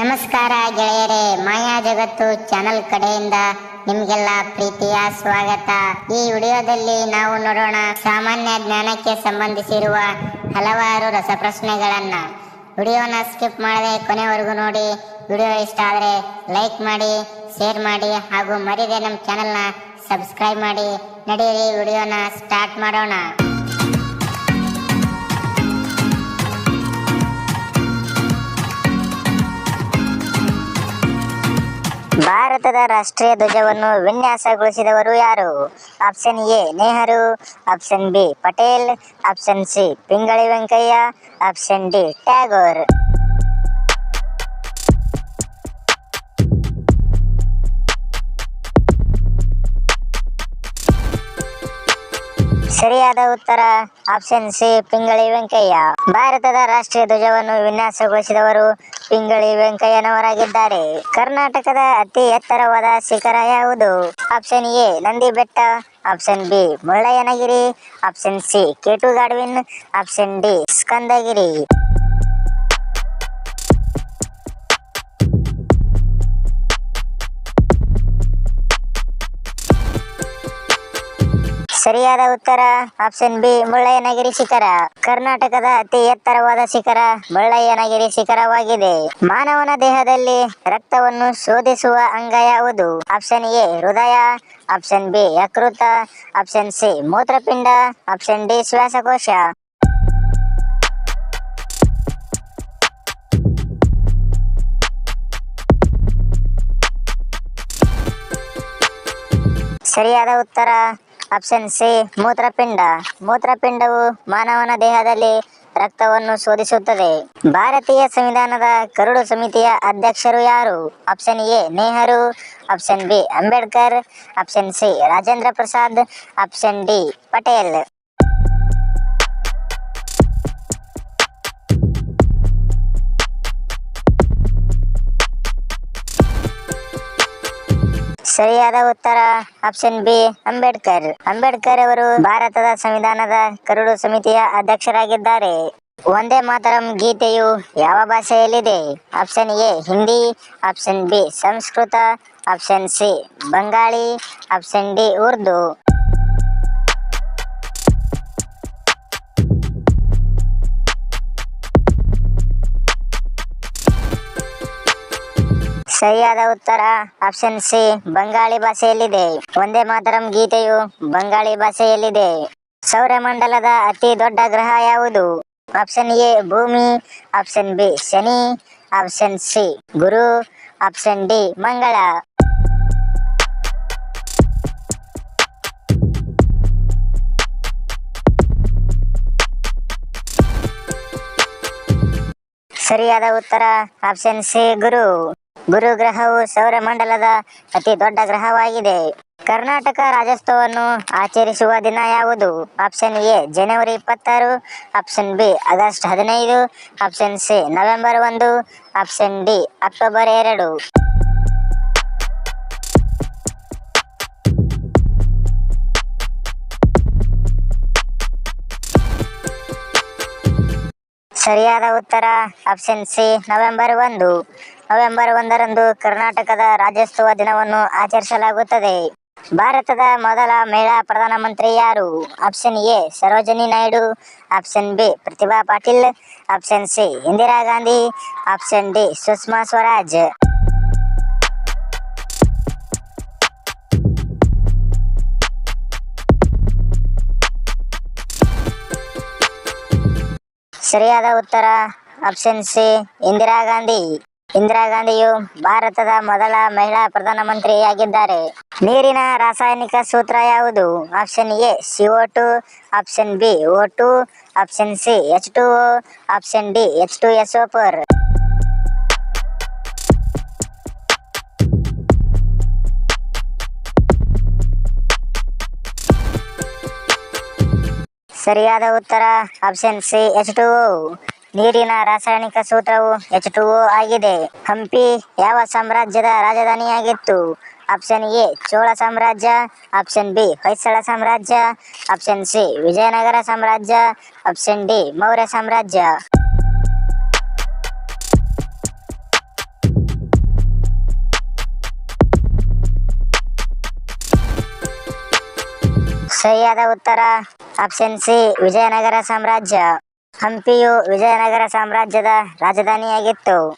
ನಮಸ್ಕಾರ ಗೆಳೆಯರೇ, ಮಾಯಾ ಜಗತ್ತು ಚಾನೆಲ್ ಕಡೆಯಿಂದ ನಿಮ್ಗೆಲ್ಲ ಪ್ರೀತಿಯ ಸ್ವಾಗತ. ಈ ವಿಡಿಯೋದಲ್ಲಿ ನಾವು ನೋಡೋಣ ಸಾಮಾನ್ಯ ಜ್ಞಾನಕ್ಕೆ ಸಂಬಂಧಿಸಿರುವ ಹಲವಾರು ರಸಪ್ರಶ್ನೆಗಳನ್ನ. ವಿಡಿಯೋನ ಸ್ಕಿಪ್ ಮಾಡದೆ ಕೊನೆವರೆಗೂ ನೋಡಿ. ವಿಡಿಯೋ ಇಷ್ಟ ಆದರೆ ಲೈಕ್ ಮಾಡಿ, ಶೇರ್ ಮಾಡಿ ಹಾಗೂ ಮರಿದೆ ನಮ್ಮ ಚಾನೆಲ್ನ ಸಬ್ಸ್ಕ್ರೈಬ್ ಮಾಡಿ. ನಡೆಯಿರಿ ವಿಡಿಯೋನ ಸ್ಟಾರ್ಟ್ ಮಾಡೋಣ. ಭಾರತದ ರಾಷ್ಟ್ರೀಯ ಧ್ವಜವನ್ನು ವಿನ್ಯಾಸಗೊಳಿಸಿದವರು ಯಾರು? Option A, Nehru, option B, Patel, option C, Pingali Venkayya, option D, Tagore. ಸರಿಯಾದ ಉತ್ತರ ಆಪ್ಷನ್ ಸಿ ಪಿಂಗಳಿ ವೆಂಕಯ್ಯ. ಭಾರತದ ರಾಷ್ಟ್ರೀಯ ಧ್ವಜವನ್ನು ವಿನ್ಯಾಸಗೊಳಿಸಿದವರು ಪಿಂಗಳಿ ವೆಂಕಯ್ಯನವರಾಗಿದ್ದಾರೆ. ಕರ್ನಾಟಕದ ಅತಿ ಎತ್ತರವಾದ ಶಿಖರ ಯಾವುದು? Option A Nandi Betta option B Mullayanagiri. Option C K two Godwin option D Skandagiri. ಸರಿಯಾದ ಉತ್ತರ. ಆಪ್ಷನ್ ಬಿ ಮುಳ್ಳಯ್ಯನಗಿರಿ ಶಿಖರ. ಕರ್ನಾಟಕದ ಅತಿ ಎತ್ತರವಾದ ಶಿಖರ, ಮುಳ್ಳಯ್ಯನಗಿರಿ ಶಿಖರವಾಗಿದೆ. ಮಾನವನ ದೇಹದಲ್ಲಿ ರಕ್ತವನ್ನು ಶೋಧಿಸುವ ಅಂಗ ಯಾವುದು? ಆಪ್ಷನ್ ಎ ಹೃದಯ. ಆಪ್ಷನ್ ಬಿ ಯಕೃತ. ಆಪ್ಷನ್ ಸಿ ಮೂತ್ರಪಿಂಡ. ಆಪ್ಷನ್ ಡಿ ಶ್ವಾಸಕೋಶ. ಸರಿಯಾದ ಉತ್ತರ. ಆಪ್ಷನ್ ಸಿ ಮೂತ್ರಪಿಂಡ. ಮೂತ್ರಪಿಂಡವು ಮಾನವನ ದೇಹದಲ್ಲಿ ರಕ್ತವನ್ನು ಶೋಧಿಸುತ್ತದೆ. ಭಾರತೀಯ ಸಂವಿಧಾನದ ಕರಡು ಸಮಿತಿಯ ಅಧ್ಯಕ್ಷರು ಯಾರು? Option A Nehru. Option B Ambedkar. Option C Rajendra Prasad. Option D Patel. ಸರಿಯಾದ ಉತ್ತರ ಆಪ್ಷನ್ ಬಿ ಅಂಬೇಡ್ಕರ್. ಅಂಬೇಡ್ಕರ್ ಅವರು ಭಾರತದ ಸಂವಿಧಾನದ ಕರಡು ಸಮಿತಿಯ ಅಧ್ಯಕ್ಷರಾಗಿದ್ದಾರೆ. ಒಂದೇ ಮಾತರಂ ಗೀತೆಯು ಯಾವ ಭಾಷೆಯಲ್ಲಿದೆ? Option A Hindi option B Sanskrit option C Bengali option D Urdu. ಸರಿಯಾದ ಉತ್ತರ ಆಪ್ಷನ್ ಸಿ ಬಂಗಾಳಿ ಭಾಷೆಯಲ್ಲಿದೆ. ಒಂದೇ ಮಾತರಂ ಗೀತೆಯು ಬಂಗಾಳಿ ಭಾಷೆಯಲ್ಲಿದೆ. ಸೌರಮಂಡಲದ ಅತಿ ದೊಡ್ಡ ಗ್ರಹ ಯಾವುದು? ಆಪ್ಷನ್ ಎ ಭೂಮಿ. ಆಪ್ಷನ್ ಬಿ ಶನಿ. ಆಪ್ಷನ್ ಸಿ ಗುರು. ಆಪ್ಷನ್ ಡಿ ಮಂಗಳ. ಸರಿಯಾದ ಉತ್ತರ ಆಪ್ಷನ್ ಸಿ ಗುರು. ಗುರು ಗ್ರಹವು ಸೌರಮಂಡಲದ ಅತಿ ದೊಡ್ಡ ಗ್ರಹವಾಗಿದೆ. ಕರ್ನಾಟಕ ರಾಜ್ಯೋತ್ಸವವನ್ನು ಆಚರಿಸುವ ದಿನ ಯಾವುದು? ಆಪ್ಷನ್ ಎ ಜನವರಿ ಇಪ್ಪತ್ತಾರು. ಆಪ್ಷನ್ ಬಿ ಆಗಸ್ಟ್ ಹದಿನೈದು. ಆಪ್ಷನ್ ಸಿ ನವೆಂಬರ್ ಒಂದು. ಆಪ್ಷನ್ ಡಿ ಅಕ್ಟೋಬರ್ ಎರಡು. ಸರಿಯಾದ ಉತ್ತರ ಆಪ್ಷನ್ ಸಿ ನವೆಂಬರ್ ಒಂದು. ನವೆಂಬರ್ ಒಂದರಂದು ಕರ್ನಾಟಕದ ರಾಜ್ಯೋತ್ಸವ ದಿನವನ್ನು ಆಚರಿಸಲಾಗುತ್ತದೆ. ಭಾರತದ ಮೊದಲ ಮಹಿಳಾ ಪ್ರಧಾನಮಂತ್ರಿ ಯಾರು? Option A, Sarojini Naidu. Option B, Pratibha Patil. Option C, Indira Gandhi. Option D, Sushma Swaraj. ಸರಿಯಾದ ಉತ್ತರ, ಆಪ್ಷನ್ ಸಿ, ಇಂದಿರಾ ಗಾಂಧಿ. ಇಂದಿರಾ ಗಾಂಧಿಯು ಭಾರತದ ಮೊದಲ ಮಹಿಳಾ ಪ್ರಧಾನಮಂತ್ರಿಯಾಗಿದ್ದಾರೆ. ನೀರಿನ ರಾಸಾಯನಿಕ ಸೂತ್ರ ಯಾವುದು? Option A CO two, option B, O two, option C, H two O, option D, H two S O four ಸರಿಯಾದ ಉತ್ತರ, ಆಪ್ಷನ್ ಸಿ, ಎಚ್ ಟು ನೀರಿನ ರಾಸಾಯನಿಕ ಸೂತ್ರವು ಎಚ್ ಟು ಆಗಿದೆ. ಹಂಪಿ ಯಾವ ಸಾಮ್ರಾಜ್ಯದ ರಾಜಧಾನಿಯಾಗಿತ್ತು? ಆಪ್ಷನ್ ಎ ಚೋಳ ಸಾಮ್ರಾಜ್ಯ. ಆಪ್ಷನ್ ಬಿ ಹೊಯ್ಸಳ ಸಾಮ್ರಾಜ್ಯ. ಆಪ್ಷನ್ ಸಿ ವಿಜಯನಗರ ಸಾಮ್ರಾಜ್ಯ. ಆಪ್ಷನ್ ಡಿ ಮೌರ್ಯ ಸಾಮ್ರಾಜ್ಯ. ಸರಿಯಾದ ಉತ್ತರ. ಆಪ್ಷನ್ ಸಿ ವಿಜಯನಗರ ಸಾಮ್ರಾಜ್ಯ. ಹಂಪಿಯು ವಿಜಯನಗರ ಸಾಮ್ರಾಜ್ಯದ ರಾಜಧಾನಿಯಾಗಿತ್ತು.